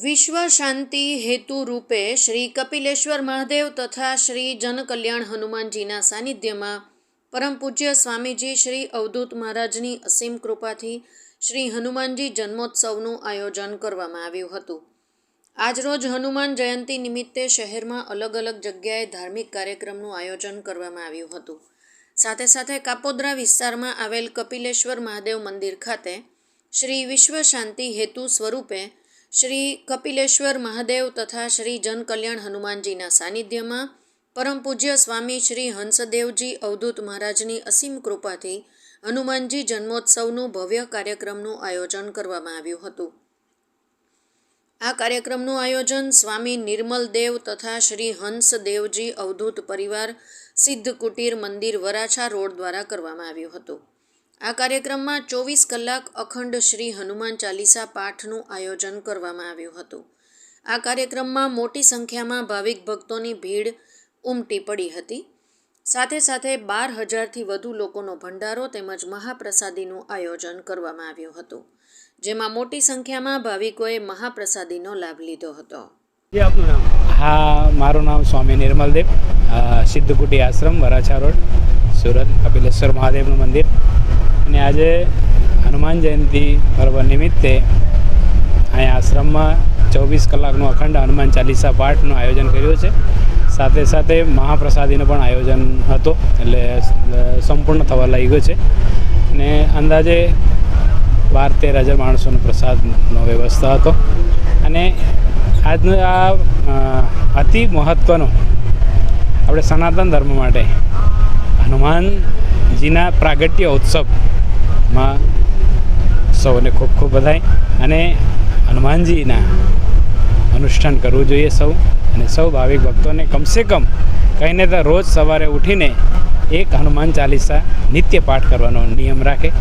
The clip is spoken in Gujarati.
વિશ્વ શાંતિ હેતુ રૂપે શ્રી કપિલેશ્વર મહાદેવ તથા શ્રી જનકલ્યાણ હનુમાનજીના સાનિધ્યમાં પરમ પૂજ્ય સ્વામીજી શ્રી અવધૂત મહારાજની અસીમ કૃપાથી શ્રી હનુમાનજી જન્મોત્સવનું આયોજન કરવામાં આવ્યું હતું. આજરોજ હનુમાન જયંતિ નિમિત્તે શહેરમાં અલગ અલગ જગ્યાએ ધાર્મિક કાર્યક્રમનું આયોજન કરવામાં આવ્યું હતું. સાથે સાથે કાપોદ્રા વિસ્તારમાં આવેલ કપિલેશ્વર મહાદેવ મંદિર ખાતે શ્રી વિશ્વ શાંતિ હેતુ સ્વરૂપે શ્રી કપિલેશ્વર મહાદેવ તથા શ્રી જનકલ્યાણ હનુમાનજીના સાનિધ્યમાં પરમ પૂજ્ય સ્વામી શ્રી હંસદેવજી અવધૂત મહારાજની અસીમ કૃપાથી હનુમાનજી જન્મોત્સવનું ભવ્ય કાર્યક્રમનું આયોજન કરવામાં આવ્યું હતું. આ કાર્યક્રમનું આયોજન સ્વામી નિર્મલ દેવ તથા શ્રી હંસદેવજી અવધૂત પરિવાર સિદ્ધ કુટીર મંદિર વરાછા રોડ દ્વારા કરવામાં આવ્યું હતું. આ કાર્યક્રમમાં ચોવીસ કલાક અખંડ શ્રી હનુમાન ચાલીસા પાઠનું આયોજન કરવામાં આવ્યું હતું. આ કાર્યક્રમમાં મોટી સંખ્યામાં ભાવિક ભક્તોની ભીડ ઉમટી પડી હતી. સાથે સાથે બાર હજારથી વધુ લોકોનો ભંડારો તેમજ મહાપ્રસાદીનું આયોજન કરવામાં આવ્યું હતું જેમાં મોટી સંખ્યામાં ભાવિકોએ મહાપ્રસાદીનો લાભ લીધો હતો. જે આપનું નામ? હા મારું નામ સ્વામી નિર્મલદેવ સિદ્ધકુટી આશ્રમ વરાછા રોડ. સુરત કપિલેશ્વર મહાદેવનું મંદિર. અને આજે હનુમાન જયંતિ પર્વ નિમિત્તે અહીંયા આશ્રમમાં ચોવીસ કલાકનું અખંડ હનુમાન ચાલીસા પાઠનું આયોજન કર્યું છે. સાથે સાથે મહાપ્રસાદીનું પણ આયોજન હતો, એટલે સંપૂર્ણ થવા લાગ્યો છે. અને અંદાજે બાર તેર હજાર માણસોનો પ્રસાદનો વ્યવસ્થા હતો. અને આજનું આ અતિ મહત્ત્વનો આપણે સનાતન ધર્મ માટે હનુમાનજીના પ્રાગટ્ય ઉત્સવમાં સૌને ખૂબ ખૂબ બધાય. અને હનુમાનજીના અનુષ્ઠાન કરવું જોઈએ સૌ. અને સૌ ભાવિક ભક્તોને કમસે કમ કહીને તો રોજ સવારે ઉઠીને એક હનુમાન ચાલીસા નિત્ય પાઠ કરવાનો નિયમ રાખે.